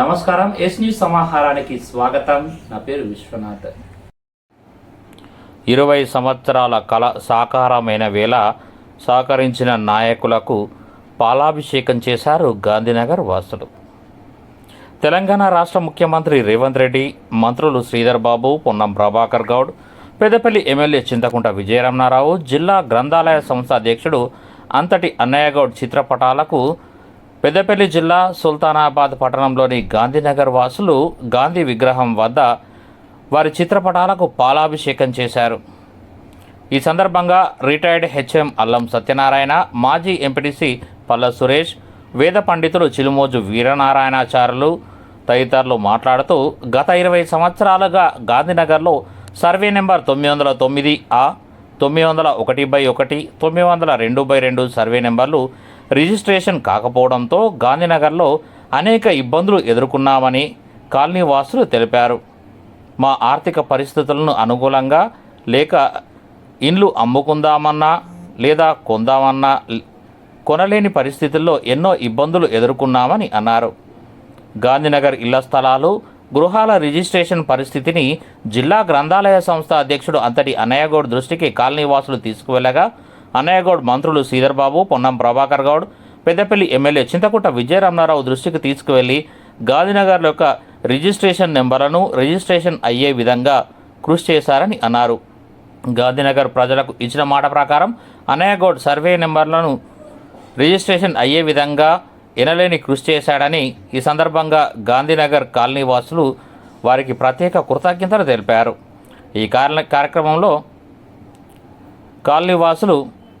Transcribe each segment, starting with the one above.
నమస్కారం yes news సమాహారానికి స్వాగతం. నా పేరు విశ్వనాథ్. ఇరవై సంవత్సరాల కళ సాకారమైన వేళ సహకరించిన నాయకులకు పాలాభిషేకం చేశారు గాంధీనగర్ వాసులు. తెలంగాణ రాష్ట్ర ముఖ్యమంత్రి రేవంత్ రెడ్డి మంత్రులు శ్రీధర్ బాబు పొన్నం ప్రభాకర్ గౌడ్ పెద్దపల్లి ఎమ్మెల్యే చింతకుంట విజయరమణారావు జిల్లా గ్రంథాలయ సంస్థ అధ్యక్షుడు అంతటి అన్నయ్యగౌడ్ చిత్రపటాలకు పెద్దపల్లి జిల్లా సుల్తానాబాద్ పట్టణంలోని గాంధీనగర్ వాసులు గాంధీ విగ్రహం వద్ద వారి చిత్రపటాలకు పాలాభిషేకం చేశారు. ఈ సందర్భంగా రిటైర్డ్ హెచ్ఎం అల్లం సత్యనారాయణ మాజీ ఎంపీటీసీ పల్ల సురేష్ వేద పండితులు చిలుమోజు వీరనారాయణాచార్యులు తదితరులు మాట్లాడుతూ గత ఇరవై సంవత్సరాలుగా గాంధీనగర్లో సర్వే నెంబర్ తొమ్మిది వందల తొమ్మిది ఆ తొమ్మిది వందల ఒకటి బై ఒకటి తొమ్మిది వందల రెండు బై రెండు సర్వే నెంబర్లు రిజిస్ట్రేషన్ కాకపోవడంతో గాంధీనగర్లో అనేక ఇబ్బందులు ఎదుర్కొన్నామని కాలనీ వాసులు తెలిపారు. మా ఆర్థిక పరిస్థితులను అనుకూలంగా లేక ఇండ్లు అమ్ముకుందామన్నా లేదా కొందామన్నా కొనలేని పరిస్థితుల్లో ఎన్నో ఇబ్బందులు ఎదుర్కొన్నామని అన్నారు. గాంధీనగర్ ఇళ్ళ స్థలాలు గృహాల రిజిస్ట్రేషన్ పరిస్థితిని జిల్లా గ్రంథాలయ సంస్థ అధ్యక్షుడు అంతటి అన్నయ్యగౌడ్ దృష్టికి కాలనీవాసులు తీసుకువెళ్ళగా అన్నయ్యగౌడ్ మంత్రులు శ్రీధర్బాబు పొన్నం ప్రభాకర్ గౌడ్ పెద్దపల్లి ఎమ్మెల్యే చింతకుంట విజయరామనారావు దృష్టికి తీసుకువెళ్ళి గాంధీనగర్ యొక్క రిజిస్ట్రేషన్ నెంబర్లను రిజిస్ట్రేషన్ అయ్యే విధంగా కృషి చేశారని అన్నారు. గాంధీనగర్ ప్రజలకు ఇచ్చిన మాట ప్రకారం అన్నయ్యగౌడ్ సర్వే నెంబర్లను రిజిస్ట్రేషన్ అయ్యే విధంగా ఎనలేని కృషి చేశాడని ఈ సందర్భంగా గాంధీనగర్ కాలనీ వాసులు వారికి ప్రత్యేక కృతజ్ఞతలు తెలిపారు. ఈ కార్య కార్యక్రమంలో కాలనీ వాసులు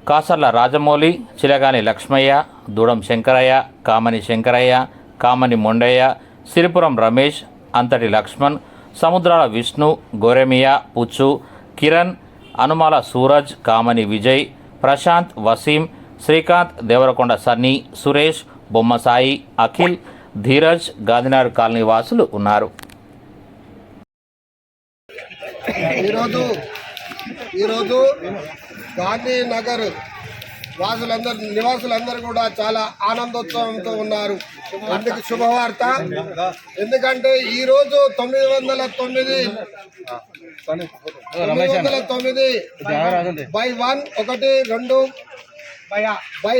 కాసర్ల రాజమౌళి చిలగాని లక్ష్మయ్య దూడం శంకరయ్య కామని శంకరయ్య కామని మొండయ్య సిరిపురం రమేష్ అంతటి లక్ష్మణ్ సముద్రాల విష్ణు గోరెమియా పుచ్చు కిరణ్ అనుమాల సూరజ్ కామని విజయ్ ప్రశాంత్ వసీం శ్రీకాంత్ దేవరకొండ సన్నీ సురేష్ బొమ్మసాయి అఖిల్ ధీరజ్ గాంధీనగర్ కాలనీ వాసులు ఉన్నారు. ఈరోజు ఈరోజు గాంధీనగర్ వాసులందరూ నివాసులందరూ కూడా చాలా ఆనందోత్సవంతో ఉన్నారు. అందుకు శుభవార్త. ఎందుకంటే ఈ రోజు తొమ్మిది వందల తొమ్మిది తొమ్మిది వందల తొమ్మిది బై వన్ ఒకటి రెండు బై ఆ- బై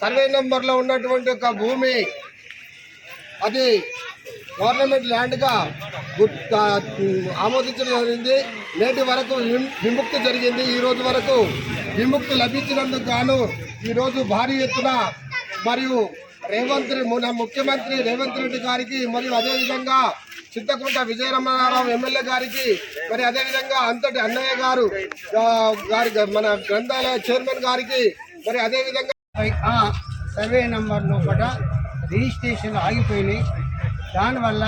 సర్వే నెంబర్లో ఉన్నటువంటి ఒక భూమి అది గవర్నమెంట్ ల్యాండ్గా గుర్- ఆమోదించడం జరిగింది. నేటి వరకు విముక్తి జరిగింది. ఈ రోజు వరకు విముక్తి లభించినందుకు గాను ఈరోజు భారీ ఎత్తున మరియు రేవంత్ రె- మన ముఖ్యమంత్రి రేవంత్ రెడ్డి గారికి మరియు అదేవిధంగా చింతకుంట విజయరమణారావు ఎమ్మెల్యే గారికి మరి అదేవిధంగా అంతటి అన్నయ్య గారు గారి మన గ్రంథాలయ చైర్మన్ గారికి మరి అదేవిధంగా ఆ సర్వే నంబర్ లోపల రిజిస్ట్రేషన్ ఆగిపోయినాయి. దానివల్ల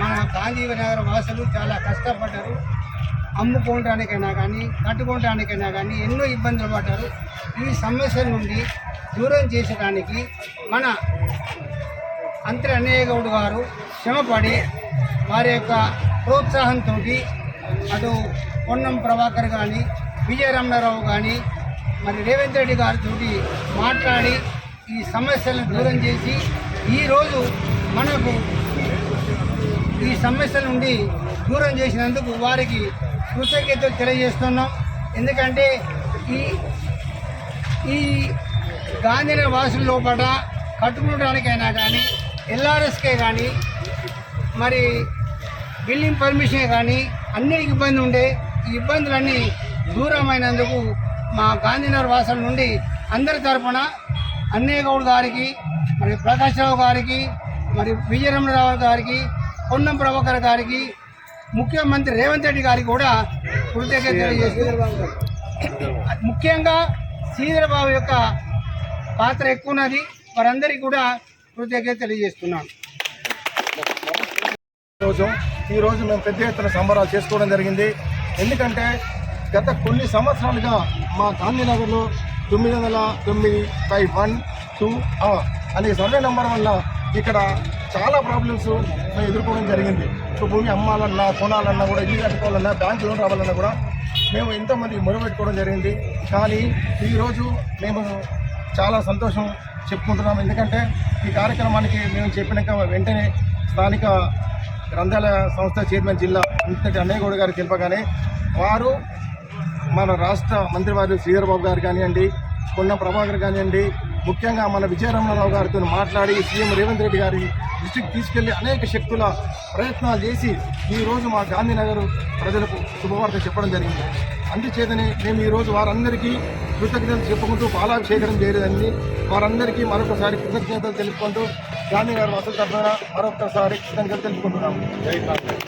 మన గాంధీనగర్ వాసులు చాలా కష్టపడ్డారు. అమ్ముకోవడానికైనా కానీ కట్టుకోవడానికైనా కానీ ఎన్నో ఇబ్బందులు పడ్డారు. ఈ సమస్యల నుండి దూరం చేసడానికి మన అంతరి అన్నయ్యగౌడ్ గారు శ్రమపడి వారి యొక్క ప్రోత్సాహంతో అటు పొన్నం ప్రభాకర్ కానీ విజయరమణారావు కానీ మరి రేవంత్ రెడ్డి గారితో మాట్లాడి ఈ సమస్యలను దూరం చేసి ఈరోజు మనకు ఈ సమస్యల నుండి దూరం చేసినందుకు వారికి కృతజ్ఞతలు తెలియజేస్తున్నాం. ఎందుకంటే ఈ ఈ గాంధీనగర్ వాసుల లోపల కట్టుకోవడానికైనా కానీ ఎల్ఆర్ఎస్కే కానీ మరి బిల్డింగ్ పర్మిషన్ కానీ అన్నిటికి ఇబ్బంది ఉండే ఈ ఇబ్బందులన్నీ దూరమైనందుకు మా గాంధీనగర్ వాసుల నుండి అందరి తరపున అన్నయ్య గౌడ్ గారికి మరి ప్రకాష్ రావు గారికి మరి విజయరమణరావు గారికి పొన్నం ప్రభాకర్ గారికి ముఖ్యమంత్రి రేవంత్ రెడ్డి గారికి కూడా కృతజ్ఞత తెలియజేస్తూ ముఖ్యంగా శ్రీధరబాబు యొక్క పాత్ర ఎక్కువ ఉన్నది వారందరికీ కూడా కృతజ్ఞత తెలియజేస్తున్నాను రోజు ఈ రోజు మేము పెద్ద ఎత్తున సంబరాలు చేసుకోవడం జరిగింది. ఎందుకంటే గత కొన్ని సంవత్సరాలుగా మా గాంధీనగర్లో తొమ్మిది వందల తొమ్మిది బై వన్ టూ అనే సర్వే నెంబర్ వల్ల ఇక్కడ చాలా ప్రాబ్లమ్స్ మేము ఎదుర్కోవడం జరిగింది. సో భూమి అమ్మాలన్నా కొనాలన్నా కూడా ఇల్లు కట్టుకోవాలన్నా బ్యాంక్ లోన్ రావాలన్నా కూడా మేము ఎంతోమంది మొరబెట్టుకోవడం జరిగింది. కానీ ఈరోజు మేము చాలా సంతోషం చెప్పుకుంటున్నాం ఎందుకంటే ఈ కార్యక్రమానికి మేము చెప్పినాక వెంటనే స్థానిక గ్రంథాలయ సంస్థ చైర్మన్ జిల్లా ఇంతటి అన్నయ్యగౌడ గారు తెలిపగానే వారు మన రాష్ట్ర మంత్రివారు శ్రీధర్ బాబు గారు కానివ్వండి కొన్న ప్రభాకర్ కానివ్వండి ముఖ్యంగా మన విజయరమణరావు గారితో మాట్లాడి సీఎం రేవంత్ రెడ్డి గారి దృష్టికి తీసుకెళ్ళి అనేక శక్తుల ప్రయత్నాలు చేసి ఈ రోజు మా గాంధీనగర్ ప్రజలకు శుభవార్త చెప్పడం జరిగింది. అందుచేతనే మేము ఈరోజు వారందరికీ కృతజ్ఞతలు చెప్పుకుంటూ పాలాభిషేకం చేయలేదని వారందరికీ మరొకసారి కృతజ్ఞతలు తెలుపుకుంటూ గాంధీనగర్ వసతి తరఫున మరొకసారి కృతజ్ఞతలు తెలుపుకుంటున్నాము. జై కాంగ్రెస్.